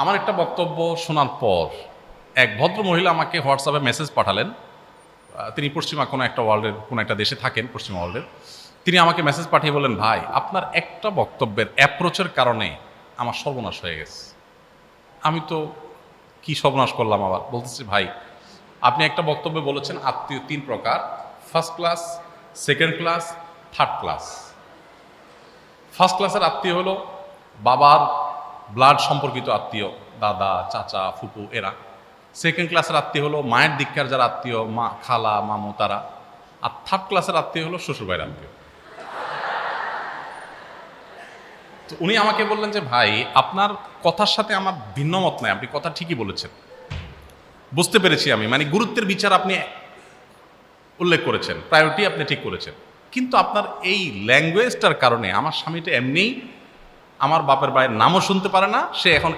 আমার একটা বক্তব্য শোনার পর এক ভদ্র মহিলা আমাকে হোয়াটসঅ্যাপে মেসেজ পাঠালেন। তিনি পশ্চিমা কোনো একটা ওয়ার্ল্ডের, কোনো একটা দেশে থাকেন পশ্চিমা ওয়ার্ল্ডের। তিনি আমাকে মেসেজ পাঠিয়ে বলেন ভাই, আপনার একটা বক্তব্যের অ্যাপ্রোচের কারণে আমার সর্বনাশ হয়ে গেছে। আমি তো কি সর্বনাশ করলাম আবার? বলতেছি, ভাই, আপনি একটা বক্তব্যে বলেছেন আত্মীয় তিন প্রকার। First class second class third class first ক্লাসের আত্মীয় হলো বাবার ব্লাড সম্পর্কিত আত্মীয়, দাদা, চাচা, ফুপু, এরা। সেকেন্ড ক্লাসের আত্মীয় হলো মায়ের দিককার যারা আত্মীয়, মা খালা, মামু, তারা। আর থার্ড ক্লাসের আত্মীয় হলো শ্বশুরবাড়ির আত্মীয়। তো উনি আমাকে বললেন যে, ভাই, আপনার কথার সাথে আমার ভিন্ন মত নাই। আপনি কথা ঠিকই বলেছেন। বুঝতে পেরেছি আমি। মানে গুরুত্বের বিচার আপনি উল্লেখ করেছেন। প্রায়োরিটি আপনি ঠিক করেছেন। কিন্তু আপনার এই ল্যাঙ্গুয়েজটার কারণে আমার স্বামীটা এমনিই আমার বাপের বাড়ির নামও শুনতে পারে না সে এখন